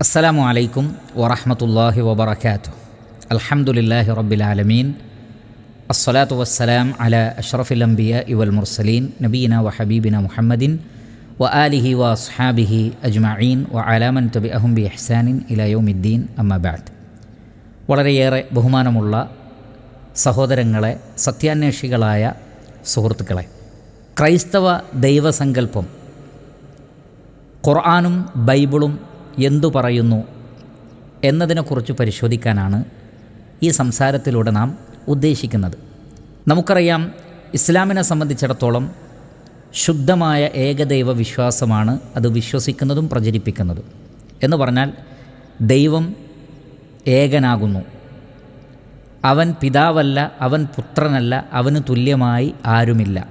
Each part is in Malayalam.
അസ്സലാമു അലൈക്കും വറഹമത്തല്ലാഹി വബർക്കാത്തു അൽഹംദുലില്ലാഹി റബ്ബിൽ ആലമീൻ. അസ്സലാത്തു വസ്സലാം അല അഷ്റഫിൽ അംബിയ ഇവൽ മുർസലീൻ നബീന വ ഹബീബിന മുഹമ്മദിൻ വ ആലിഹി വ അസ്ഹാബിഹി അജ്മഈൻ വ അലാമൻ തബി അഹുംബി ഇഹ്സാനിൻ ഇലയോമിദ്ദീൻ അമ്മബാദ് വളരെയേറെ ബഹുമാനമുള്ള സഹോദരങ്ങളെ സത്യാന്വേഷികളായ സുഹൃത്തുക്കളെ ക്രൈസ്തവ ദൈവസങ്കല്പം ഖുർആാനും ബൈബിളും എന്തു പറയുന്നു എന്നതിനെക്കുറിച്ച് പരിശോധിക്കാനാണ് ഈ സംസാരത്തിലൂടെ നാം ഉദ്ദേശിക്കുന്നത്. നമുക്കറിയാം ഇസ്ലാമിനെ സംബന്ധിച്ചിടത്തോളം ശുദ്ധമായ ഏകദൈവ വിശ്വാസമാണ് അത് വിശ്വസിക്കുന്നതും പ്രചരിപ്പിക്കുന്നതും. എന്ന് പറഞ്ഞാൽ ദൈവം ഏകനാകുന്നു. അവൻ പിതാവല്ല അവൻ പുത്രനല്ല അവന് തുല്യമായി ആരുമില്ല.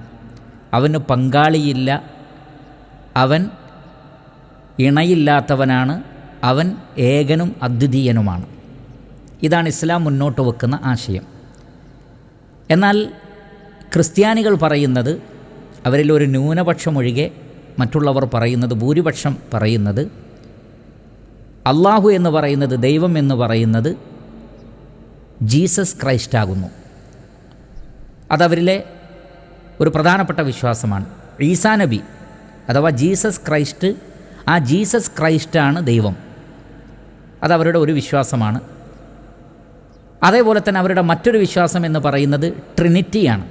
അവന് പങ്കാളിയില്ല അവൻ ഇണയില്ലാത്തവനാണ്. അവൻ ഏകനും അദ്വിതീയനുമാണ്. ഇതാണ് ഇസ്ലാം മുന്നോട്ട് വെക്കുന്ന ആശയം. എന്നാൽ ക്രിസ്ത്യാനികൾ പറയുന്നത് അവരിൽ ഒരു ന്യൂനപക്ഷം ഒഴികെ മറ്റുള്ളവർ പറയുന്നത് ഭൂരിപക്ഷം പറയുന്നത് അള്ളാഹു എന്ന് പറയുന്നത് ദൈവം എന്ന് പറയുന്നത് ജീസസ് ക്രൈസ്റ്റ് ആകുന്നു. അതവരിലെ ഒരു പ്രധാനപ്പെട്ട വിശ്വാസമാണ്. ഈസാ നബി അഥവാ ജീസസ് ക്രൈസ്റ്റ് ആ ജീസസ് ക്രൈസ്റ്റാണ് ദൈവം. അതവരുടെ ഒരു വിശ്വാസമാണ്. അതേപോലെ തന്നെ അവരുടെ മറ്റൊരു വിശ്വാസം എന്ന് പറയുന്നത് ട്രിനിറ്റിയാണ്.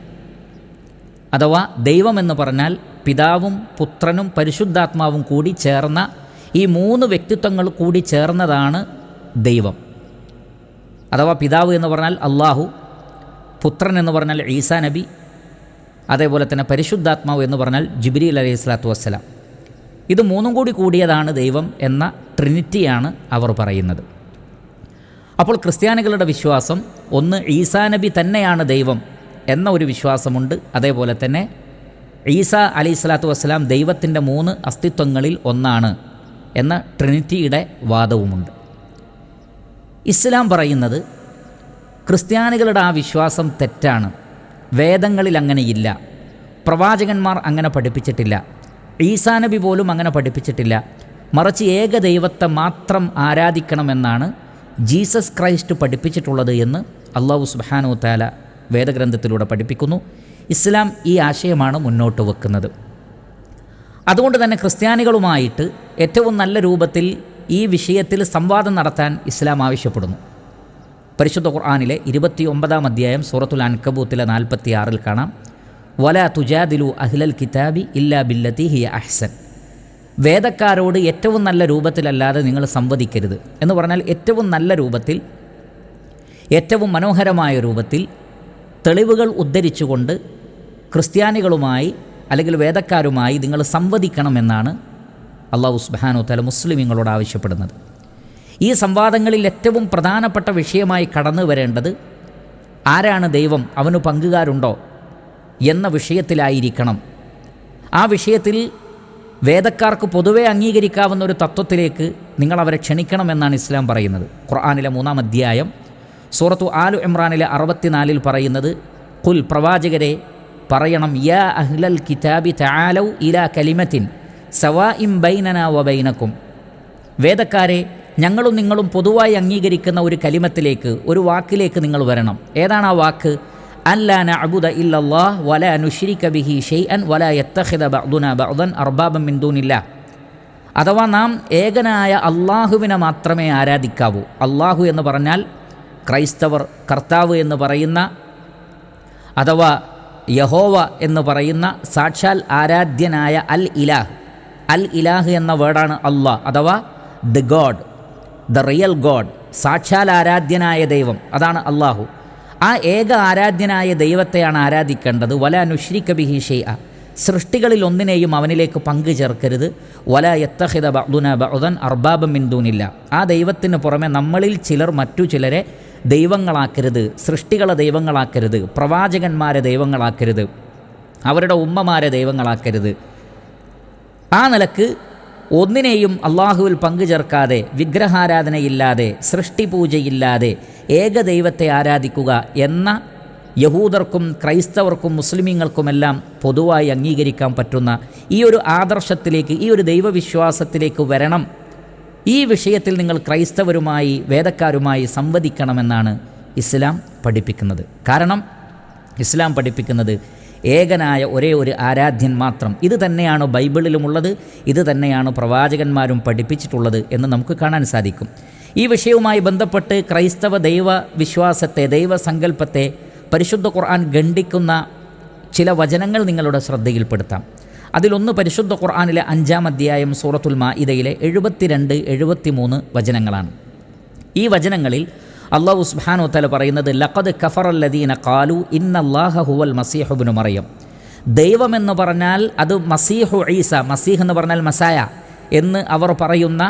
അഥവാ ദൈവമെന്ന് പറഞ്ഞാൽ പിതാവും പുത്രനും പരിശുദ്ധാത്മാവും കൂടി ചേർന്ന ഈ മൂന്ന് വ്യക്തിത്വങ്ങൾ കൂടി ചേർന്നതാണ് ദൈവം. അഥവാ പിതാവ് എന്ന് പറഞ്ഞാൽ അള്ളാഹു പുത്രൻ എന്ന് പറഞ്ഞാൽ ഈസാ നബി അതേപോലെ തന്നെ പരിശുദ്ധാത്മാവ് എന്ന് പറഞ്ഞാൽ ജിബ്രീൽ അലൈഹി സ്വലാത്തു വസ്സലാം. ഇത് മൂന്നും കൂടി കൂടിയതാണ് ദൈവം എന്ന ട്രിനിറ്റിയാണ് അവർ പറയുന്നത്. അപ്പോൾ ക്രിസ്ത്യാനികളുടെ വിശ്വാസം ഒന്ന് ഈസാ നബി തന്നെയാണ് ദൈവം എന്ന ഒരു വിശ്വാസമുണ്ട്. അതേപോലെ തന്നെ ഈസ അലി സ്വലാത്തു വസ്സലാം ദൈവത്തിന്റെ മൂന്ന് അസ്തിത്വങ്ങളിൽ ഒന്നാണ് എന്ന ട്രിനിറ്റിയുടെ വാദവുമുണ്ട്. ഇസ്ലാം പറയുന്നത് ക്രിസ്ത്യാനികളുടെ ആ വിശ്വാസം തെറ്റാണ്. വേദങ്ങളിൽ അങ്ങനെയില്ല. പ്രവാചകന്മാർ അങ്ങനെ പഠിപ്പിച്ചിട്ടില്ല. ഈസാ നബി പോലും അങ്ങനെ പഠിപ്പിച്ചിട്ടില്ല. മറിച്ച് ഏക ദൈവത്തെ മാത്രം ആരാധിക്കണമെന്നാണ് ജീസസ് ക്രൈസ്റ്റ് പഠിപ്പിച്ചിട്ടുള്ളത് എന്ന് അള്ളാഹു സുബാനു താല വേദഗ്രന്ഥത്തിലൂടെ പഠിപ്പിക്കുന്നു. ഇസ്ലാം ഈ ആശയമാണ് മുന്നോട്ട് വെക്കുന്നത്. അതുകൊണ്ട് തന്നെ ക്രിസ്ത്യാനികളുമായിട്ട് ഏറ്റവും നല്ല രൂപത്തിൽ ഈ വിഷയത്തിൽ സംവാദം നടത്താൻ ഇസ്ലാം ആവശ്യപ്പെടുന്നു. പരിശുദ്ധ ഖുർആാനിലെ ഇരുപത്തി ഒമ്പതാം അധ്യായം സൂറത്തുൽ അൻകബൂത്തിലെ നാൽപ്പത്തി ആറിൽ കാണാം. വല തുജാദിലു അഹ്ലൽ കിതാബി ഇല്ലാ ബില്ലത്തി ഹിയ അഹ്സൻ. വേദക്കാരോട് ഏറ്റവും നല്ല രൂപത്തിലല്ലാതെ നിങ്ങൾ സംവദിക്കരുത് എന്ന് പറഞ്ഞാൽ ഏറ്റവും നല്ല രൂപത്തിൽ ഏറ്റവും മനോഹരമായ രൂപത്തിൽ തെളിവുകൾ ഉദ്ധരിച്ചുകൊണ്ട് ക്രിസ്ത്യാനികളുമായി അല്ലെങ്കിൽ വേദക്കാരുമായി നിങ്ങൾ സംവദിക്കണമെന്നാണ് അള്ളാഹു സുബാനു തല മുസ്ലിമീങ്ങളോട് ആവശ്യപ്പെടുന്നത്. ഈ സംവാദങ്ങളിൽ ഏറ്റവും പ്രധാനപ്പെട്ട വിഷയമായി കടന്നു വരേണ്ടത് ആരാണ് ദൈവം? അവന് പങ്കുകാരുണ്ടോ? എന്ന വിഷയത്തിലായിരിക്കണം. ആ വിഷയത്തിൽ വേദക്കാർക്ക് പൊതുവെ അംഗീകരിക്കാവുന്ന ഒരു തത്വത്തിലേക്ക് നിങ്ങൾ അവരെ ക്ഷണിക്കണമെന്നാണ് ഇസ്ലാം പറയുന്നത്. ഖുർആാനിലെ മൂന്നാം അധ്യായം സൂറത്തു ആലു ഇമ്രാനിലെ അറുപത്തിനാലിൽ പറയുന്നത് കുൽ പ്രവാചകരെ പറയണം യാ അഹ്ലൽ കിതാബി താലൗ ഇലാ കലിമത്തിൻ സവാ ഇം ബൈനന വ ബൈനക്കും. വേദക്കാരെ ഞങ്ങളും നിങ്ങളും പൊതുവായി അംഗീകരിക്കുന്ന ഒരു കലിമത്തിലേക്ക് ഒരു വാക്കിലേക്ക് നിങ്ങൾ വരണം. ഏതാണ് ആ വാക്ക്? അല്ലാ നഅബുദ ഇല്ലല്ലാഹ് വല നുശ്രിക ബിഹി ഷൈഅൻ വല യത്തഖിദ ബഅദുന ബഅദൻ അർബാബൻ മിൻ ദൂനില്ലാ അഥവാ നാം ഏകനായ അള്ളാഹുവിനെ മാത്രമേ ആരാധിക്കാവൂ. അള്ളാഹു എന്ന് പറഞ്ഞാൽ ക്രൈസ്തവർ കർത്താവ് എന്ന് പറയുന്ന അഥവാ യഹോവ എന്ന് പറയുന്ന സാക്ഷാൽ ആരാധ്യനായ അൽ ഇലാഹ്. അൽ ഇലാഹ് എന്ന വേർഡാണ് അള്ളാഹ് അഥവാ the God the real God സാക്ഷാൽ ആരാധ്യനായ ദൈവം. അതാണ് അള്ളാഹു ആ ഏക ആരാധ്യനായ ദൈവത്തെയാണ് ആരാധിക്കേണ്ടത്. വല നുശ്രിക ബിഹി ഷെയ്അ. സൃഷ്ടികളിൽ ഒന്നിനെയും അവനിലേക്ക് പങ്കു ചേർക്കരുത്. വല എത്തഹിത ബഅദുന ബഅദൻ അർബാബം മിന്ദൂനില്ല ആ ദൈവത്തിന് പുറമെ നമ്മളിൽ ചിലർ മറ്റു ചിലരെ ദൈവങ്ങളാക്കരുത്. സൃഷ്ടികളെ ദൈവങ്ങളാക്കരുത്. പ്രവാചകന്മാരെ ദൈവങ്ങളാക്കരുത്. അവരുടെ ഉമ്മമാരെ ദൈവങ്ങളാക്കരുത്. ആ നിലയ്ക്ക് ഒന്നിനെയും അള്ളാഹുവിൽ പങ്കുചേർക്കാതെ വിഗ്രഹാരാധനയില്ലാതെ സൃഷ്ടിപൂജയില്ലാതെ ഏകദൈവത്തെ ആരാധിക്കുക എന്ന യഹൂദർക്കും ക്രൈസ്തവർക്കും മുസ്ലിമീങ്ങൾക്കുമെല്ലാം പൊതുവായി അംഗീകരിക്കാൻ പറ്റുന്ന ഈ ഒരു ആദർശത്തിലേക്ക് ഈ ഒരു ദൈവവിശ്വാസത്തിലേക്ക് വരണം. ഈ വിഷയത്തിൽ നിങ്ങൾ ക്രൈസ്തവരുമായി വേദക്കാരുമായി സംവദിക്കണമെന്നാണ് ഇസ്ലാം പഠിപ്പിക്കുന്നത്. കാരണം ഇസ്ലാം പഠിപ്പിക്കുന്നത് ഏകനായ ഒരേ ഒരു ആരാധ്യൻ മാത്രം. ഇത് തന്നെയാണ് ബൈബിളിലുമുള്ളത്? ഇത് തന്നെയാണ് പ്രവാചകന്മാരും പഠിപ്പിച്ചിട്ടുള്ളത് എന്ന് നമുക്ക് കാണാൻ സാധിക്കും. ഈ വിഷയവുമായി ബന്ധപ്പെട്ട് ക്രൈസ്തവ ദൈവ വിശ്വാസത്തെ ദൈവസങ്കല്പത്തെ പരിശുദ്ധ ഖുർആൻ ഖണ്ഡിക്കുന്ന ചില വചനങ്ങൾ നിങ്ങളുടെ ശ്രദ്ധയിൽപ്പെടുത്താം. അതിലൊന്ന് പരിശുദ്ധ ഖുർആാനിലെ അഞ്ചാം അധ്യായം സൂറത്തുൽ മാഇദയിലെ എഴുപത്തിരണ്ട് എഴുപത്തിമൂന്ന് വചനങ്ങളാണ്. ഈ വചനങ്ങളിൽ അള്ളാഹു സുബാനു തല പറയുന്നത് ലഖദ് കഫറല്ലദീന കാലു ഇന്നല്ലാഹ ഹുവൽ മസീഹുബിനു മറിയം. ദൈവമെന്ന് പറഞ്ഞാൽ അത് മസീഹു ഈസ മസീഹ് എന്ന് പറഞ്ഞാൽ മസായ എന്ന് അവർ പറയുന്ന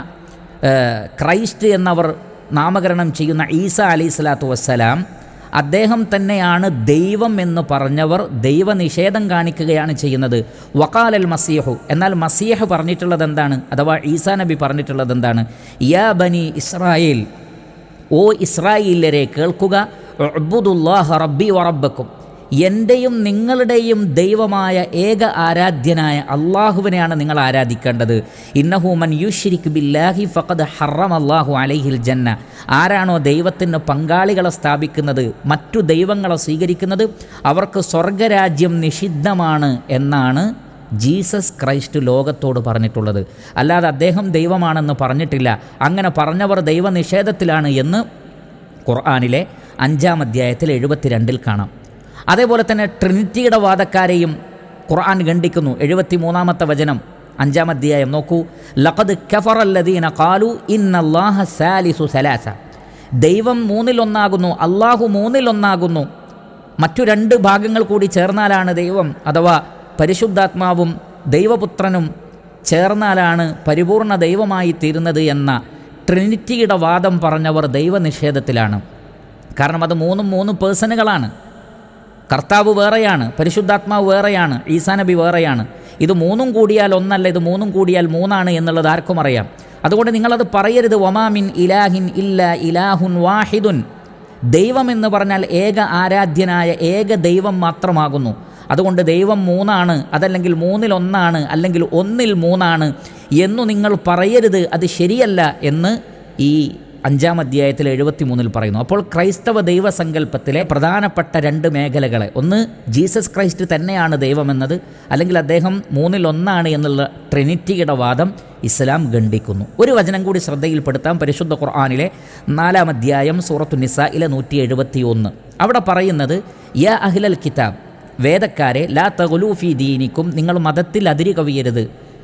ക്രൈസ്റ്റ് എന്നവർ നാമകരണം ചെയ്യുന്ന ഈസ അലി സ്വലാത്തു വസ്സലാം അദ്ദേഹം തന്നെയാണ് ദൈവം എന്ന് പറഞ്ഞവർ ദൈവനിഷേധം കാണിക്കുകയാണ് ചെയ്യുന്നത്. വക്കാലൽ മസീഹു എന്നാൽ മസീഹ് പറഞ്ഞിട്ടുള്ളത് എന്താണ് അഥവാ ഈസാ നബി പറഞ്ഞിട്ടുള്ളത് എന്താണ് യാ ബനി ഇസ്രായേൽ ഓ ഇസ്രായേലരെ കേൾക്കുക അബ്ബുദുല്ലാഹ റബ്ബി വറബക്കും എന്റെയും നിങ്ങളുടെയും ദൈവമായ ഏക ആരാധ്യനായ അള്ളാഹുവിനെയാണ് നിങ്ങൾ ആരാധിക്കേണ്ടത്. ഇന്നഹു മൻ യുഷിരിക് ബില്ലാഹി ഫഖദ് ഹറം അള്ളാഹു അലൈഹിൽ ജന്ന. ആരാണോ ദൈവത്തിന് പങ്കാളികളെ സ്ഥാപിക്കുന്നത് മറ്റു ദൈവങ്ങളെ സ്വീകരിക്കുന്നത് അവർക്ക് സ്വർഗരാജ്യം നിഷിദ്ധമാണ് എന്നാണ് ജീസസ് ക്രൈസ്റ്റ് ലോകത്തോട് പറഞ്ഞിട്ടുള്ളത്. അല്ലാതെ അദ്ദേഹം ദൈവമാണെന്ന് പറഞ്ഞിട്ടില്ല. അങ്ങനെ പറഞ്ഞവർ ദൈവനിഷേധത്തിലാണ് എന്ന് ഖുർആാനിലെ അഞ്ചാം അധ്യായത്തിൽ എഴുപത്തിരണ്ടിൽ കാണാം. അതേപോലെ തന്നെ ട്രിനിറ്റിയുടെ വാദക്കാരെയും ഖുർആൻ ഖണ്ഡിക്കുന്നു. എഴുപത്തി മൂന്നാമത്തെ വചനം അഞ്ചാം അധ്യായം നോക്കൂ. ലഖദ് കഫറല്ലദീന കാലു ഇന്നല്ലാഹ സാലിസു സലാസ. ദൈവം മൂന്നിലൊന്നാകുന്നു അള്ളാഹു മൂന്നിലൊന്നാകുന്നു. മറ്റു രണ്ട് ഭാഗങ്ങൾ കൂടി ചേർന്നാലാണ് ദൈവം അഥവാ പരിശുദ്ധാത്മാവും ദൈവപുത്രനും ചേർന്നാലാണ് പരിപൂർണ ദൈവമായി തീരുന്നത് എന്ന ട്രിനിറ്റിയുടെ വാദം പറഞ്ഞവർ ദൈവനിഷേധത്തിലാണ്. കാരണം അത് മൂന്നും മൂന്ന് പേഴ്സണുകളാണ്. കർത്താവ് വേറെയാണ് പരിശുദ്ധാത്മാവ് വേറെയാണ് ഈസാ നബി വേറെയാണ്. ഇത് മൂന്നും കൂടിയാൽ ഒന്നല്ല ഇത് മൂന്നും കൂടിയാൽ മൂന്നാണ് എന്നുള്ളത് ആർക്കും അറിയാം. അതുകൊണ്ട് നിങ്ങളത് പറയരുത് ഒമാമിൻ ഇലാഹിൻ ഇല്ല ഇലാഹുൻ വാഹിദുൻ. ദൈവം എന്ന് പറഞ്ഞാൽ ഏക ആരാധ്യനായ ഏക ദൈവം മാത്രമാകുന്നു. അതുകൊണ്ട് ദൈവം മൂന്നാണ് അതല്ലെങ്കിൽ മൂന്നിലൊന്നാണ് അല്ലെങ്കിൽ ഒന്നിൽ മൂന്നാണ് എന്നു നിങ്ങൾ പറയരുത് അത് ശരിയല്ല എന്ന് ഈ അഞ്ചാം അധ്യായത്തിൽ എഴുപത്തി മൂന്നിൽ പറയുന്നു. അപ്പോൾ ക്രൈസ്തവ ദൈവസങ്കല്പത്തിലെ പ്രധാനപ്പെട്ട രണ്ട് മേഖലകളെ ഒന്ന് ജീസസ് ക്രൈസ്റ്റ് തന്നെയാണ് ദൈവമെന്നത് അല്ലെങ്കിൽ അദ്ദേഹം മൂന്നിലൊന്നാണ് എന്നുള്ള ട്രിനിറ്റിയുടെ വാദം ഇസ്ലാം ഖണ്ഡിക്കുന്നു. ഒരു വചനം കൂടി ശ്രദ്ധയിൽപ്പെടുത്താം പരിശുദ്ധ ഖുർആാനിലെ നാലാം അധ്യായം സൂറത്തു നിസയിലെ നൂറ്റി എഴുപത്തി ഒന്ന് അവിടെ പറയുന്നത് യ അഹ്ലൽ കിതാബ് വേദക്കാരെ ലാ തകുലൂഫി ദീനിക്കും നിങ്ങൾ മതത്തിൽ അതിരി കവിയരുത്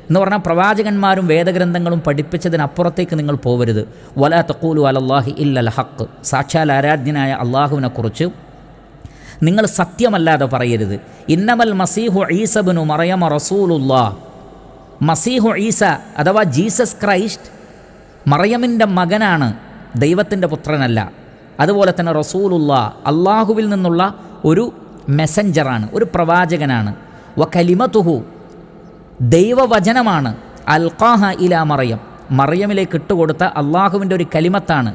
എന്ന് പറഞ്ഞാൽ പ്രവാചകന്മാരും വേദഗ്രന്ഥങ്ങളും പഠിപ്പിച്ചതിനപ്പുറത്തേക്ക് നിങ്ങൾ പോവരുത്. വലാ തക്കൂലു അലല്ലാഹി ഇല്ലൽ ഹക്ക് സാക്ഷാൽ ആരാധ്യനായ അള്ളാഹുവിനെക്കുറിച്ച് നിങ്ങൾ സത്യമല്ലാതെ പറയരുത്. ഇന്നമൽ മസീഹു ഈസബിനു മറയമ റസൂലുല്ലാ മസീഹു ഈസ അഥവാ ജീസസ് ക്രൈസ്റ്റ് മറയമിന്റെ മകനാണ് ദൈവത്തിന്റെ പുത്രനല്ല. അതുപോലെ തന്നെ റസൂലുള്ള അള്ളാഹുവിൽ നിന്നുള്ള ഒരു മെസ്സഞ്ചറാണ് ഒരു പ്രവാചകനാണ്. വ കലിമത്തുഹു ദൈവവചനമാണ്. അൽഖാഹ ഇല മറിയം. മറിയമിലേക്ക് ഇട്ടുകൊടുത്ത അള്ളാഹുവിന്റെ ഒരു കലിമത്താണ്.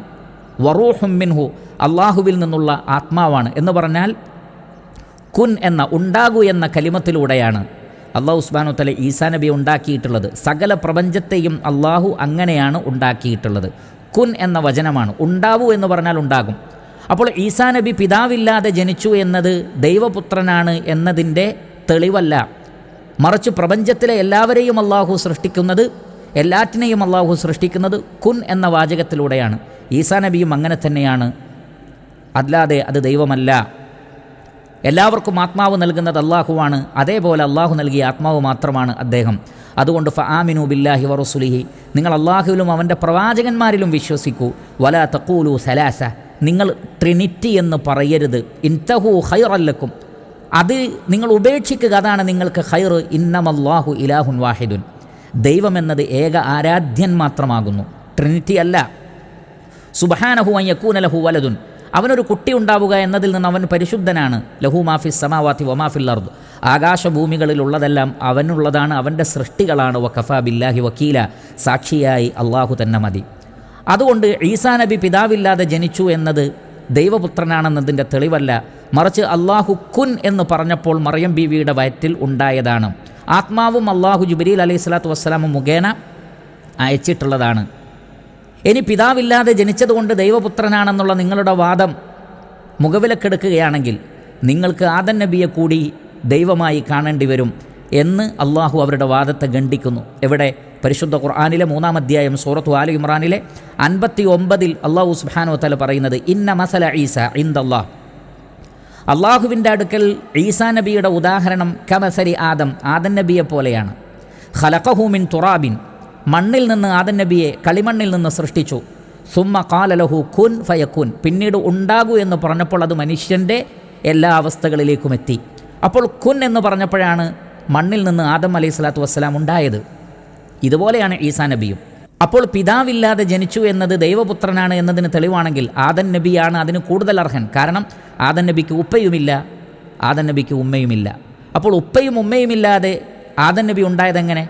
വറൂഹും മിൻഹു അള്ളാഹുവിൽ നിന്നുള്ള ആത്മാവാണ്. എന്ന് പറഞ്ഞാൽ കുൻ എന്ന ഉണ്ടാകൂ എന്ന കലിമത്തിലൂടെയാണ് അള്ളാഹു ഉസ്മാനു തല ഈസാ നബി ഉണ്ടാക്കിയിട്ടുള്ളത്. സകല പ്രപഞ്ചത്തെയും അള്ളാഹു അങ്ങനെയാണ് ഉണ്ടാക്കിയിട്ടുള്ളത്. കുൻ എന്ന വചനമാണ്. ഉണ്ടാവൂ എന്ന് പറഞ്ഞാൽ ഉണ്ടാകും. അപ്പോൾ ഈസാ നബി പിതാവില്ലാതെ ജനിച്ചു എന്നത് ദൈവപുത്രനാണ് എന്നതിന്റെ തെളിവല്ല. മറിച്ച് പ്രപഞ്ചത്തിലെ എല്ലാവരെയും അള്ളാഹു സൃഷ്ടിക്കുന്നത് എല്ലാറ്റിനെയും അള്ളാഹു സൃഷ്ടിക്കുന്നത് കുൻ എന്ന വാചകത്തിലൂടെയാണ്. ഈസാ നബിയും അങ്ങനെ തന്നെയാണ്. അല്ലാതെ അത് ദൈവമല്ല. എല്ലാവർക്കും ആത്മാവ് നൽകുന്നത് അള്ളാഹുവാണ് അതേപോലെ അള്ളാഹു നൽകിയ ആത്മാവ് മാത്രമാണ് അദ്ദേഹം. അതുകൊണ്ട് ഫ ആമിനു ബില്ലാഹി വറസുലിഹി നിങ്ങൾ അള്ളാഹുവിലും അവന്റെ പ്രവാചകന്മാരിലും വിശ്വസിക്കൂ. വല തക്കൂലു സലാസ നിങ്ങൾ ട്രിനിറ്റി എന്ന് പറയരുത്. ഇൻതഹു ഹൈറല്ലക്കും അത് നിങ്ങൾ ഉപേക്ഷിക്കുക അതാണ് നിങ്ങൾക്ക് ഹൈർ ഇന്നമല്ലാഹു ഇലാഹുൻ വാഹിദുൻ. ദൈവമെന്നത് ഏക ആരാധ്യൻ മാത്രമാകുന്നു. ട്രിനിറ്റി അല്ല. സുബഹാനഹു അയ്യക്കൂന ലഹു വലതുൻ അവനൊരു കുട്ടി ഉണ്ടാവുക എന്നതിൽ നിന്ന് അവൻ പരിശുദ്ധനാണ്. ലഹു മാഫി സമാവാത്തി വമാഫിൽ അർദ്. ആകാശഭൂമികളിലുള്ളതെല്ലാം അവനുള്ളതാണ് അവന്റെ സൃഷ്ടികളാണ്. വഖഫ ബില്ലാഹി വക്കീല സാക്ഷിയായി അള്ളാഹു തന്നെ മതി. അതുകൊണ്ട് ഈസാ നബി പിതാവില്ലാതെ ജനിച്ചു എന്നത് ദൈവപുത്രനാണെന്നതിന്റെ തെളിവല്ല. മറിച്ച് അള്ളാഹു കുൻ എന്ന് പറഞ്ഞപ്പോൾ മറിയം ബീവിയുടെ വയറ്റിൽ ഉണ്ടായതാണ്. ആത്മാവും അള്ളാഹു ജുബരീൽ അലൈഹി സ്വലാത്തു വസ്സലാം മുഖേന അയച്ചിട്ടുള്ളതാണ്. ഇനി പിതാവില്ലാതെ ജനിച്ചതുകൊണ്ട് ദൈവപുത്രനാണെന്നുള്ള നിങ്ങളുടെ വാദം മുഖവിലക്കെടുക്കുകയാണെങ്കിൽ നിങ്ങൾക്ക് ആദൻ നബിയെ കൂടി ദൈവമായി കാണേണ്ടി വരും എന്ന് അള്ളാഹു അവരുടെ വാദത്തെ ഖണ്ഡിക്കുന്നു. എവിടെ? പരിശുദ്ധ ഖുർആാനിലെ മൂന്നാം അധ്യായം സൂറത്തു ആലു ഇമ്രാനിലെ അൻപത്തി ഒമ്പതിൽ അള്ളാഹു സുബാനോ തല പറയുന്നത് ഇന്ന മസല ഈസ ഇന്ദല്ലാഹ് അള്ളാഹുവിന്റെ അടുക്കൽ ഈസാ നബിയുടെ ഉദാഹരണം കമസരി ആദം ആദൻ നബിയെ പോലെയാണ്. ഖലഖഹൂമിൻ തുറാബിൻ. മണ്ണിൽ നിന്ന് ആദൻ നബിയെ കളിമണ്ണിൽ നിന്ന് സൃഷ്ടിച്ചു. സുമ്മ കാലലഹു കുൻ ഫയക്കുൻ പിന്നീട് ഉണ്ടാകൂ എന്ന് പറഞ്ഞപ്പോൾ അത് മനുഷ്യന്റെ എല്ലാ അവസ്ഥകളിലേക്കും എത്തി. അപ്പോൾ കുൻ എന്ന് പറഞ്ഞപ്പോഴാണ് മണ്ണിൽ നിന്ന് ആദം അലൈഹി സ്വലാത്തു വസ്സലാം ഉണ്ടായത്. ഇതുപോലെയാണ് ഈസാ നബിയും. അപ്പോൾ പിതാവില്ലാതെ ജനിച്ചു എന്നത് ദൈവപുത്രനാണ് എന്നതിന് തെളിവാണെങ്കിൽ ആദൻ നബിയാണ് അതിന് കൂടുതൽ അർഹൻ. കാരണം ആദൻ നബിക്ക് ഉപ്പയുമില്ല ആദൻ നബിക്ക് ഉമ്മയുമില്ല. അപ്പോൾ ഉപ്പയും ഉമ്മയുമില്ലാതെ ആദൻ നബി ഉണ്ടായതെങ്ങനെ?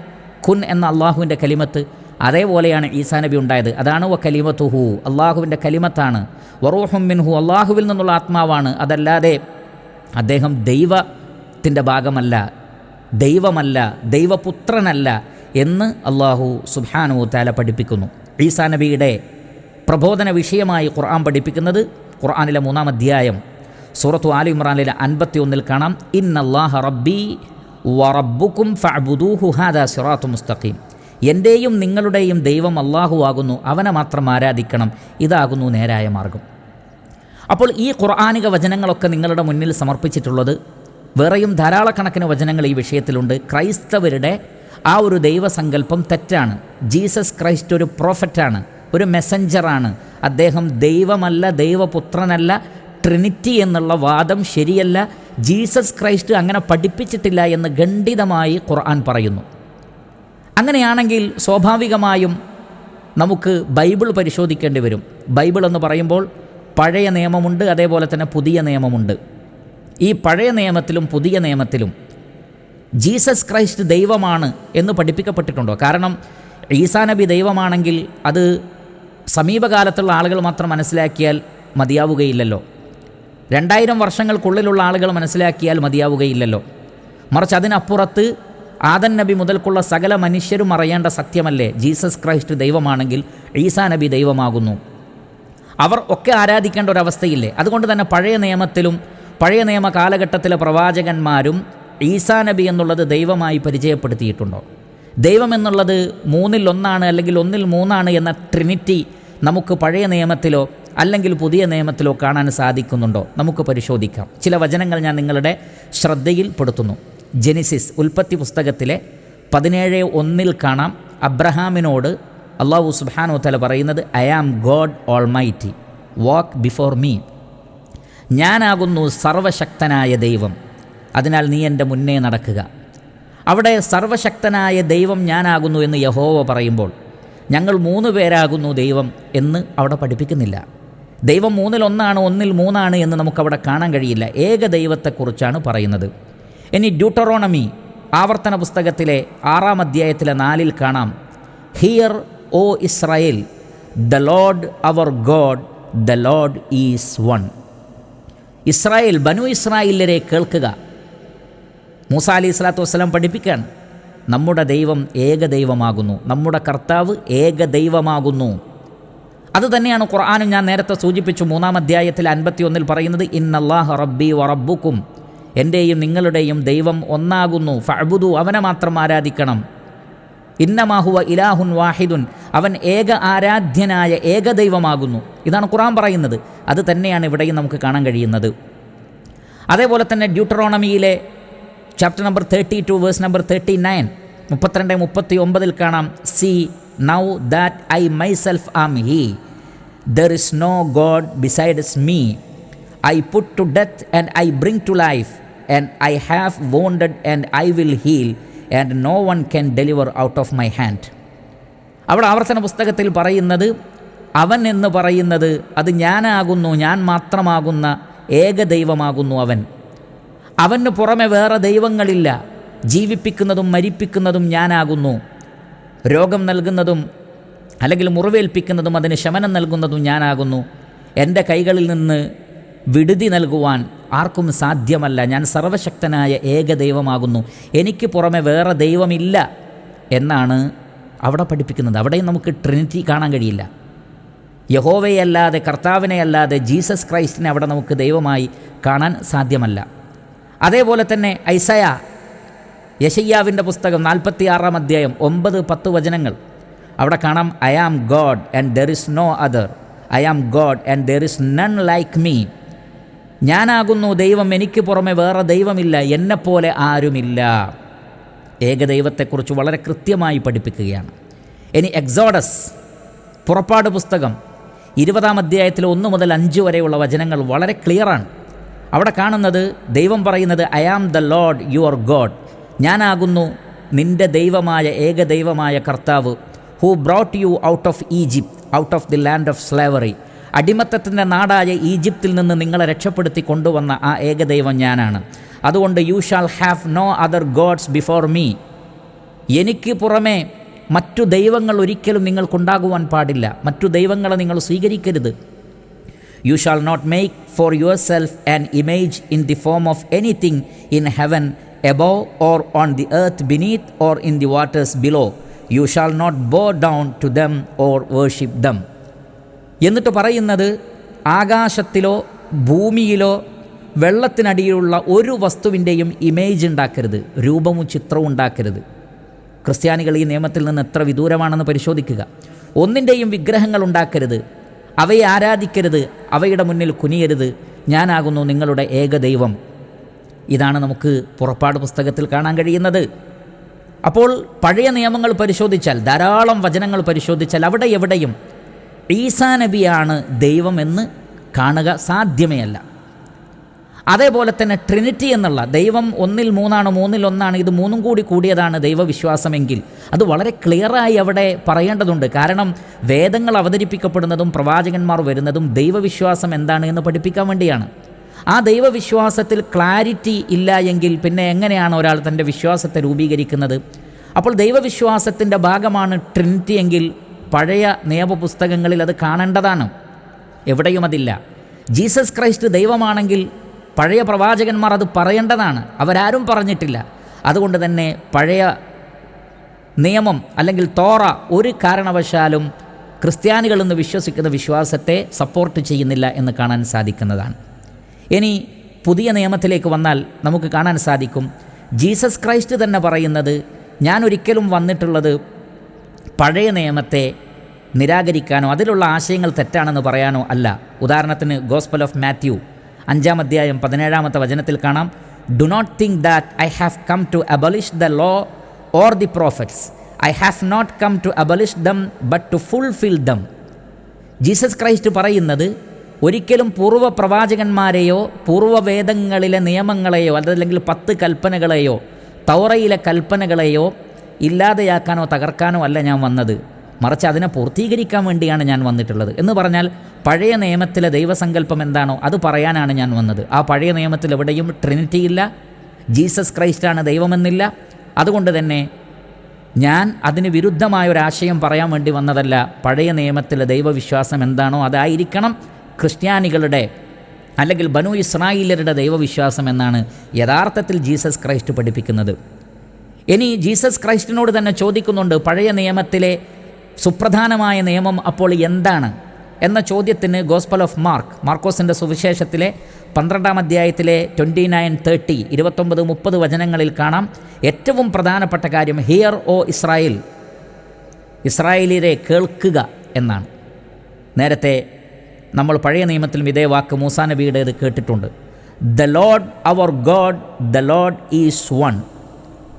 കുൻ എന്ന അള്ളാഹുവിന്റെ കലിമത്ത് അതേപോലെയാണ് ഈസാ നബി ഉണ്ടായത്. അതാണ് വ കലിമത്തുഹു അള്ളാഹുവിന്റെ കലിമത്താണ്. വറൂഹും മിൻഹു അള്ളാഹുവിൽ നിന്നുള്ള ആത്മാവാണ്. അതല്ലാതെ അദ്ദേഹം ദൈവത്തിന്റെ ഭാഗമല്ല. ദൈവമല്ല ദൈവപുത്രനല്ല എന്ന് അള്ളാഹു സുബാനു താല പഠിപ്പിക്കുന്നു. ഈസാ നബിയുടെ പ്രബോധന വിഷയമായി ഖുർആൻ പഠിപ്പിക്കുന്നത് ഖുർആാനിലെ മൂന്നാം അധ്യായം സൂറത്തു ആലി ഇമ്രാനിലെ അൻപത്തി ഒന്നിൽ കാണാം. ഇൻ ഇന്നല്ലാഹ റബ്ബി വറബുക്കും ഫഅബുദൂഹു ഹാദാ സിറാത്തു മുസ്തഖീം. എന്റെയും നിങ്ങളുടെയും ദൈവം അള്ളാഹു ആകുന്നു അവനെ മാത്രം ആരാധിക്കണം ഇതാകുന്നു നേരായ മാർഗം. അപ്പോൾ ഈ ഖുർആാനിക വചനങ്ങളൊക്കെ നിങ്ങളുടെ മുന്നിൽ സമർപ്പിച്ചിട്ടുള്ളത് വേറെയും ധാരാളക്കണക്കിന് വചനങ്ങൾ ഈ വിഷയത്തിലുണ്ട്. ക്രൈസ്തവരുടെ ആ ഒരു ദൈവസങ്കല്പം തെറ്റാണ്. ജീസസ് ക്രൈസ്റ്റ് ഒരു പ്രോഫറ്റാണ് ഒരു മെസ്സഞ്ചറാണ്. അദ്ദേഹം ദൈവമല്ല ദൈവപുത്രനല്ല ട്രിനിറ്റി എന്നുള്ള വാദം ശരിയല്ല. ജീസസ് ക്രൈസ്റ്റ് അങ്ങനെ പഠിപ്പിച്ചിട്ടില്ല എന്ന് ഖണ്ഡിതമായി ഖുർആൻ പറയുന്നു. അങ്ങനെയാണെങ്കിൽ സ്വാഭാവികമായും നമുക്ക് ബൈബിൾ പരിശോധിക്കേണ്ടി വരും. ബൈബിൾ എന്ന് പറയുമ്പോൾ പഴയ നിയമമുണ്ട് അതേപോലെ തന്നെ പുതിയ നിയമമുണ്ട്. ഈ പഴയ നിയമത്തിലും പുതിയ നിയമത്തിലും ജീസസ് ക്രൈസ്റ്റ് ദൈവമാണ് എന്ന് പഠിപ്പിക്കപ്പെട്ടിട്ടുണ്ടോ? കാരണം ഈസാ നബി ദൈവമാണെങ്കിൽ അത് സമീപകാലത്തുള്ള ആളുകൾ മാത്രം മനസ്സിലാക്കിയാൽ മതിയാവുകയില്ലല്ലോ. രണ്ടായിരം വർഷങ്ങൾക്കുള്ളിലുള്ള ആളുകൾ മനസ്സിലാക്കിയാൽ മതിയാവുകയില്ലല്ലോ. മറിച്ച് അതിനപ്പുറത്ത് ആദൻ നബി മുതൽക്കുള്ള സകല മനുഷ്യരും അറിയേണ്ട സത്യമല്ലേ? ജീസസ് ക്രൈസ്റ്റ് ദൈവമാണെങ്കിൽ ഈസാ നബി ദൈവമാകുന്നു. അവർ ഒക്കെ ആരാധിക്കേണ്ട ഒരവസ്ഥയില്ലേ അതുകൊണ്ട് തന്നെ പഴയ നിയമത്തിലും പഴയ നിയമ കാലഘട്ടത്തിലെ പ്രവാചകന്മാരും ഈസാ നബി എന്നുള്ളത് ദൈവമായി പരിചയപ്പെടുത്തിയിട്ടുണ്ടോ? ദൈവം എന്നുള്ളത് മൂന്നിൽ ഒന്നാണ് അല്ലെങ്കിൽ ഒന്നിൽ മൂന്നാണ് എന്ന ട്രിനിറ്റി നമുക്ക് പഴയ നിയമത്തിലോ അല്ലെങ്കിൽ പുതിയ നിയമത്തിലോ കാണാൻ സാധിക്കുന്നുണ്ടോ? നമുക്ക് പരിശോധിക്കാം. ചില വചനങ്ങൾ ഞാൻ നിങ്ങളുടെ ശ്രദ്ധയിൽപ്പെടുത്തുന്നു ജെനിസിസ് ഉൽപ്പത്തി പുസ്തകത്തിലെ പതിനേഴ് ഒന്നിൽ കാണാം. അബ്രഹാമിനോട് അള്ളാഹു സുബാനോ തല പറയുന്നത് I am God almighty walk before me. ഞാനാകുന്നു സർവശക്തനായ ദൈവം. അതിനാൽ നീ എന്റെ മുന്നേ നടക്കുക. അവിടെ സർവശക്തനായ ദൈവം ഞാനാകുന്നു എന്ന് യഹോവ പറയുമ്പോൾ ഞങ്ങൾ മൂന്ന് പേരാകുന്നു ദൈവം എന്ന് അവിടെ പഠിപ്പിക്കുന്നില്ല. ദൈവം മൂന്നിൽ ഒന്നാണ് ഒന്നിൽ മൂന്നാണ് എന്ന് നമുക്കവിടെ കാണാൻ കഴിയില്ല. ഏക ദൈവത്തെക്കുറിച്ചാണ് പറയുന്നത്. ഇനി ഡ്യൂട്ടറോണമി ആവർത്തന പുസ്തകത്തിലെ ആറാം അധ്യായത്തിലെ നാലിൽ കാണാം. Hear O Israel the Lord our God the Lord is one Israel ബനു ഇസ്രായേലരെ കേൾക്കുക. മൂസ അലി ഇസ്ലാത്തു വസ്സലാം പഠിപ്പിക്കുകയാണ്. നമ്മുടെ ദൈവം ഏക ദൈവമാകുന്നു. നമ്മുടെ കർത്താവ് ഏക ദൈവമാകുന്നു. അത് തന്നെയാണ് ഖുർആാനും ഞാൻ നേരത്തെ സൂചിപ്പിച്ചു മൂന്നാം അധ്യായത്തിൽ അൻപത്തിയൊന്നിൽ പറയുന്നത് ഇന്നല്ലാഹ് റബ്ബി വറബ്ബുക്കും എന്റെയും നിങ്ങളുടെയും ദൈവം ഒന്നാകുന്നു. ഫഅബുദു അവനെ മാത്രം ആരാധിക്കണം. ഇന്നമാഹുവ ഇലാഹുൻ വാഹിദുൻ. അവൻ ഏക ആരാധ്യനായ ഏക ദൈവമാകുന്നു. ഇതാണ് ഖുറാൻ പറയുന്നത്. അത് തന്നെയാണ് ഇവിടെയും നമുക്ക് കാണാൻ കഴിയുന്നത്. അതേപോലെ തന്നെ ഡ്യൂട്ടറോണമിയിലെ chapter number thirty two verse number thirty nine മുപ്പത്തിരണ്ട് മുപ്പത്തി ഒമ്പതിൽ കാണാം see now that I myself am he there is no god besides me I put to death and I bring to life and I have wounded and I will heal and no one can deliver out of my hand അവിടെ ആവർത്തന പുസ്തകത്തിൽ പറയുന്നത് അവൻ എന്ന് പറയുന്നത് അത് ഞാനാകുന്നു ഞാൻ മാത്രമാകുന്ന ഏക ദൈവമാകുന്നു അവൻ. അവന് പുറമെ വേറെ ദൈവങ്ങളില്ല. ജീവിപ്പിക്കുന്നതും മരിപ്പിക്കുന്നതും ഞാനാകുന്നു. രോഗം നൽകുന്നതും അല്ലെങ്കിൽ മുറിവേൽപ്പിക്കുന്നതും അതിന് ശമനം നൽകുന്നതും ഞാനാകുന്നു. എന്റെ കൈകളിൽ നിന്ന് വിടുതി നൽകുവാൻ ആർക്കും സാധ്യമല്ല. ഞാൻ സർവശക്തനായ ഏക ദൈവമാകുന്നു. എനിക്ക് പുറമെ വേറെ ദൈവമില്ല എന്നാണ് അവിടെ പഠിപ്പിക്കുന്നത്. അവിടെയും നമുക്ക് ട്രിനിറ്റി കാണാൻ കഴിയില്ല. യഹോവയല്ലാതെ കർത്താവിനെ അല്ലാതെ ജീസസ് ക്രൈസ്റ്റിനെ അവിടെ നമുക്ക് ദൈവമായി കാണാൻ സാധ്യമല്ല. അതേപോലെ തന്നെ ഐസയ യശയ്യാവിന്റെ പുസ്തകം നാൽപ്പത്തി ആറാം അധ്യായം ഒമ്പത് പത്ത് വചനങ്ങൾ. അവിടെ കാണാം I am God and there is no other I am God and there is none like me ഞാനാകുന്നു ദൈവം എനിക്ക് പുറമെ വേറെ ദൈവമില്ല എന്നെപ്പോലെ ആരുമില്ല. ഏകദൈവത്തെക്കുറിച്ച് വളരെ കൃത്യമായി പഠിപ്പിക്കുകയാണ്. ഇനി എക്സോഡസ് പുറപ്പാട് പുസ്തകം ഇരുപതാം അധ്യായത്തിൽ ഒന്ന് മുതൽ അഞ്ച് വരെയുള്ള വചനങ്ങൾ വളരെ ക്ലിയറാണ്. അവിടെ കാണുന്നത് ദൈവം പറയുന്നത് I am the Lord your God ഞാനാകുന്നു നിന്റെ ദൈവമായ ഏക ദൈവമായ കർത്താവ് who brought you out of Egypt out of the land of slavery അടിമത്തത്തിന്റെ നാടായ ഈജിപ്തിൽ നിന്ന് നിങ്ങളെ രക്ഷപ്പെടുത്തി കൊണ്ടുവന്ന ആ ഏകദൈവം ഞാനാണ്. അതുകൊണ്ട് you shall have no other gods before me എനിക്ക് പുറമേ മറ്റു ദൈവങ്ങൾ ഒരിക്കലും നിങ്ങൾക്കുണ്ടാകുവാൻ പാടില്ല. മറ്റു ദൈവങ്ങളെ നിങ്ങൾ സ്വീകരിക്കരുത്. You shall not make for yourself an image in the form of anything in heaven above or on the earth beneath or in the waters below you shall not bow down to them or worship them എന്നിട്ട് പറയുന്നത് ആകാശത്തിലോ ഭൂമിയിലോ വെള്ളത്തിനടിയിലുള്ള ഒരു വസ്തുവിന്റെയും ഇമേജ് ഉണ്ടാക്കരുത്. രൂപവും ചിത്രവും ഉണ്ടാക്കരുത്. ക്രിസ്ത്യാനികൾ ഈ നിയമത്തിൽ നിന്ന് എത്ര വിദൂരമാണെന്ന് പരിശോധിക്കുക. ഒന്നിന്റെയും വിഗ്രഹങ്ങൾ ഉണ്ടാക്കരുത്. അവയെ ആരാധിക്കരുത്. അവയുടെ മുന്നിൽ കുനിയരുത്. ഞാനാകുന്നു നിങ്ങളുടെ ഏകദൈവം ഇതാണ് നമുക്ക് പുറപ്പാട് പുസ്തകത്തിൽ കാണാൻ കഴിയുന്നത്. അപ്പോൾ പഴയ നിയമങ്ങൾ പരിശോധിച്ചാൽ ധാരാളം വചനങ്ങൾ പരിശോധിച്ചാൽ അവിടെ എവിടെയും ഈസാ നബിയാണ് ദൈവമെന്ന് കാണുക സാധ്യമേ അല്ല അതേപോലെ തന്നെ ട്രിനിറ്റി എന്നുള്ള ദൈവം ഒന്നിൽ മൂന്നാണ് മൂന്നിൽ ഒന്നാണ് ഇത് മൂന്നും കൂടി കൂടിയതാണ് ദൈവവിശ്വാസമെങ്കിൽ. അത് വളരെ ക്ലിയറായി അവിടെ പറയേണ്ടതുണ്ട്. കാരണം വേദങ്ങൾ അവതരിപ്പിക്കപ്പെടുന്നതും പ്രവാചകന്മാർ വരുന്നതും ദൈവവിശ്വാസം എന്താണ് എന്ന് പഠിപ്പിക്കാൻ വേണ്ടിയാണ്. ആ ദൈവവിശ്വാസത്തിൽ ക്ലാരിറ്റി ഇല്ല എങ്കിൽ പിന്നെ എങ്ങനെയാണ് ഒരാൾ തന്റെ വിശ്വാസത്തെ രൂപീകരിക്കുന്നത്? അപ്പോൾ ദൈവവിശ്വാസത്തിന്റെ ഭാഗമാണ് ട്രിനിറ്റി എങ്കിൽ പഴയ നിയമപുസ്തകങ്ങളിൽ അത് കാണേണ്ടതാണ്. എവിടെയും അതില്ല. ജീസസ് ക്രൈസ്റ്റ് ദൈവമാണെങ്കിൽ പഴയ പ്രവാചകന്മാർ അത് പറയേണ്ടതാണ്. അവരാരും പറഞ്ഞിട്ടില്ല. അതുകൊണ്ട് തന്നെ പഴയ നിയമം അല്ലെങ്കിൽ തോറ ഒരു കാരണവശാലും ക്രിസ്ത്യാനികളെന്ന് വിശ്വസിക്കുന്ന വിശ്വാസത്തെ സപ്പോർട്ട് ചെയ്യുന്നില്ല എന്ന് കാണാൻ സാധിക്കുന്നതാണ്. ഇനി പുതിയ നിയമത്തിലേക്ക് വന്നാൽ നമുക്ക് കാണാൻ സാധിക്കും. ജീസസ് ക്രൈസ്റ്റ് തന്നെ പറയുന്നത് ഞാൻ ഒരിക്കലും വന്നിട്ടുള്ളത് പഴയ നിയമത്തെ നിരാകരിക്കാനോ അതിലുള്ള ആശയങ്ങൾ തെറ്റാണെന്ന് പറയാനോ അല്ല. ഉദാഹരണത്തിന് ഗോസ്പൽ ഓഫ് മാത്യു അഞ്ചാം അധ്യായം പതിനേഴാമത്തെ വചനത്തിൽ കാണാം. Do not think that I have come to abolish the law or the prophets I have not come to abolish them but to fulfil them Jesus Christ പറയുന്നത് ഒരിക്കലും പൂർവ പ്രവാചകന്മാരെയോ പൂർവ വേദങ്ങളിലെ നിയമങ്ങളെയോ അല്ലെങ്കിൽ പത്ത് കൽപ്പനകളെയോ തൗറയിലെ കൽപ്പനകളെയോ ഇല്ലാതെയാക്കാനോ തകർക്കാനോ അല്ല ഞാൻ വന്നത്. മറിച്ച് അതിനെ പൂർത്തീകരിക്കാൻ വേണ്ടിയാണ് ഞാൻ വന്നിട്ടുള്ളത്. എന്ന് പറഞ്ഞാൽ പഴയ നിയമത്തിലെ ദൈവസങ്കല്പം എന്താണോ അത് പറയാനാണ് ഞാൻ വന്നത്. ആ പഴയ നിയമത്തിൽ എവിടെയും ട്രിനിറ്റി ഇല്ല. ജീസസ് ക്രൈസ്റ്റാണ് ദൈവമെന്നില്ല. അതുകൊണ്ട് തന്നെ ഞാൻ അതിന് വിരുദ്ധമായ ഒരാശയം പറയാൻ വേണ്ടി വന്നതല്ല പഴയ നിയമത്തിലെ ദൈവവിശ്വാസം എന്താണോ അതായിരിക്കണം ക്രിസ്ത്യാനികളുടെ അല്ലെങ്കിൽ ബനു ഇസ്രായേലരുടെ ദൈവവിശ്വാസം എന്നാണ് യഥാർത്ഥത്തിൽ ജീസസ് ക്രൈസ്റ്റ് പഠിപ്പിക്കുന്നത്. ഇനി ജീസസ് ക്രൈസ്റ്റിനോട് തന്നെ ചോദിക്കുന്നുണ്ട് പഴയ നിയമത്തിലെ സുപ്രധാനമായ നിയമം അപ്പോൾ എന്താണ്? എന്ന ചോദ്യത്തിന് ഗോസ്പൽ ഓഫ് മാർക്ക് മാർക്കോസിന്റെ സുവിശേഷത്തിലെ പന്ത്രണ്ടാം അധ്യായത്തിലെ ട്വന്റി നയൻ തേർട്ടി ഇരുപത്തൊമ്പത് മുപ്പത് വചനങ്ങളിൽ കാണാം. ഏറ്റവും പ്രധാനപ്പെട്ട കാര്യം ഹിയർ ഓ ഇസ്രായേൽ ഇസ്രായേലിരെ കേൾക്കുക എന്നാണ്. നേരത്തെ നമ്മൾ പഴയ നിയമത്തിലും ഇതേ വാക്ക് മൂസാ നബിയുടേത് കേട്ടിട്ടുണ്ട്. The Lord our God the Lord is one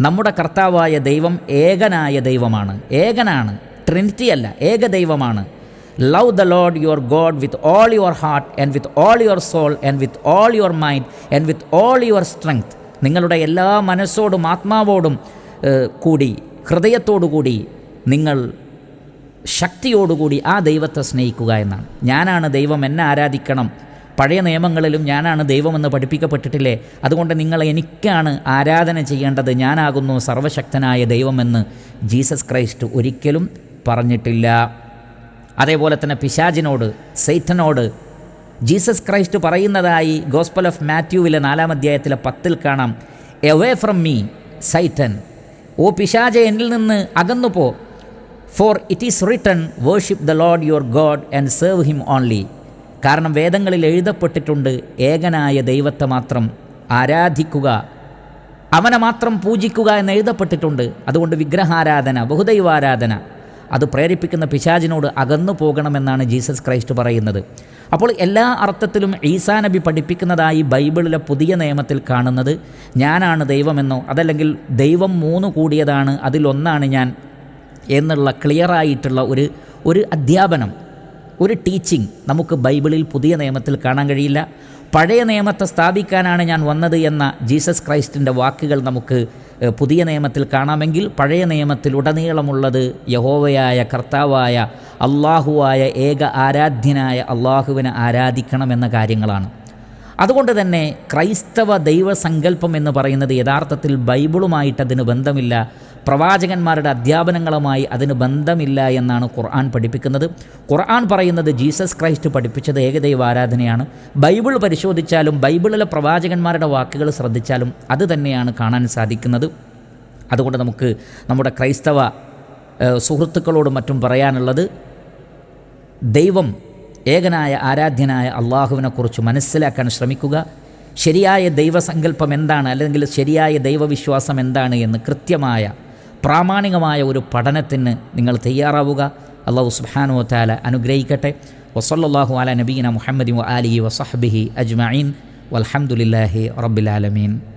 നമ്മുടെ കർത്താവായ ദൈവം ഏകനായ ദൈവമാണ്. ഏകനാണ് ട്രിനിറ്റി അല്ല ഏക ദൈവമാണ് love the Lord your God with all your heart and with all your soul and with all your mind and with all your strength. നിങ്ങളുടെ എല്ലാ മനസ്സോടും ആത്മാവോടും കൂടി ഹൃദയത്തോടു കൂടി നിങ്ങൾ ശക്തിയോടുകൂടി ആ ദൈവത്തെ സ്നേഹിക്കുക എന്നാണ്. ഞാനാണ് ദൈവം എന്നെ ആരാധിക്കണം. പഴയ നിയമങ്ങളിലും ഞാനാണ് ദൈവമെന്ന് പഠിപ്പിക്കപ്പെട്ടിട്ടില്ലേ? അതുകൊണ്ട് നിങ്ങൾ എനിക്കാണ് ആരാധന ചെയ്യേണ്ടത്. ഞാനാകുന്നു സർവശക്തനായ ദൈവമെന്ന് ജീസസ് ക്രൈസ്റ്റ് ഒരിക്കലും പറഞ്ഞിട്ടില്ല. അതേപോലെ തന്നെ പിശാജിനോട് സെയ്റ്റനോട് ജീസസ് ക്രൈസ്റ്റ് പറയുന്നതായി ഗോസ്പൽ ഓഫ് മാത്യുവിലെ നാലാം അധ്യായത്തിലെ പത്തിൽ കാണാം. Away from me Satan O പിശാജ എന്നിൽ നിന്ന് അകന്നു പോ. For it is written worship the Lord your God and serve him only കാരണം വേദങ്ങളിൽ എഴുതപ്പെട്ടിട്ടുണ്ട് ഏകനായ ദൈവത്തെ മാത്രം ആരാധിക്കുക. അവനെ മാത്രം പൂജിക്കുക എന്ന് എഴുതപ്പെട്ടിട്ടുണ്ട്. അതുകൊണ്ട് വിഗ്രഹാരാധന ബഹുദൈവാരാധന. അത് പ്രേരിപ്പിക്കുന്ന പിശാചിനോട് അകന്നു പോകണമെന്നാണ് ജീസസ് ക്രൈസ്റ്റ് പറയുന്നത്. അപ്പോൾ എല്ലാ അർത്ഥത്തിലും ഈസാ നബി പഠിപ്പിക്കുന്നതായി ബൈബിളിലെ പുതിയ നിയമത്തിൽ കാണുന്നത് ഞാനാണ് ദൈവമെന്നോ അതല്ലെങ്കിൽ ദൈവം മൂന്ന് കൂടിയതാണ് അതിലൊന്നാണ് ഞാൻ എന്നുള്ള ക്ലിയറായിട്ടുള്ള ഒരു ഒരു അധ്യാപനം ഒരു ടീച്ചിങ് നമുക്ക് ബൈബിളിൽ പുതിയ നിയമത്തിൽ കാണാൻ കഴിയില്ല. പഴയ നിയമത്തെ സ്ഥാപിക്കാനാണ് ഞാൻ വന്നത് എന്ന ജീസസ് ക്രൈസ്റ്റിന്റെ വാക്കുകൾ നമുക്ക് പുതിയ നിയമത്തിൽ കാണാമെങ്കിൽ പഴയ നിയമത്തിൽ ഉടനീളമുള്ളത് യഹോവയായ കർത്താവായ അള്ളാഹുവായ ഏക ആരാധ്യനായ അള്ളാഹുവിനെ ആരാധിക്കണമെന്ന കാര്യങ്ങളാണ്. അതുകൊണ്ട് തന്നെ ക്രൈസ്തവ ദൈവസങ്കല്പം എന്ന് പറയുന്നത് യഥാർത്ഥത്തിൽ ബൈബിളുമായിട്ട് അതിന് ബന്ധമില്ല. പ്രവാചകന്മാരുടെ അധ്യാപനങ്ങളുമായി അതിന് ബന്ധമില്ല എന്നാണ് ഖുർആൻ പഠിപ്പിക്കുന്നത്. ഖുർആൻ പറയുന്നത് ജീസസ് ക്രൈസ്റ്റ് പഠിപ്പിച്ചത് ഏകദൈവ ആരാധനയാണ്. ബൈബിൾ പരിശോധിച്ചാലും ബൈബിളിലെ പ്രവാചകന്മാരുടെ വാക്കുകൾ ശ്രദ്ധിച്ചാലും അത് തന്നെയാണ് കാണാൻ സാധിക്കുന്നത്. അതുകൊണ്ട് നമുക്ക് നമ്മുടെ ക്രൈസ്തവ സുഹൃത്തുക്കളോട് മറ്റും പറയാനുള്ളത് ദൈവം ഏകനായ ആരാധ്യനായ അള്ളാഹുവിനെക്കുറിച്ച് മനസ്സിലാക്കാൻ ശ്രമിക്കുക. ശരിയായ ദൈവസങ്കല്പം എന്താണ്? അല്ലെങ്കിൽ ശരിയായ ദൈവവിശ്വാസം എന്താണ്? എന്ന് കൃത്യമായ പ്രാമാണികമായ ഒരു പഠനത്തിന് നിങ്ങൾ തയ്യാറാവുക. അള്ളാഹു സുബാനു താല അനുഗ്രഹിക്കട്ടെ. വസല്ലാഹു അല നബീന മുഹമ്മദി അലി വസഹബിഹി അജ്മീൻ വലഹമുല്ലാഹി റബ്ബിലാലമീൻ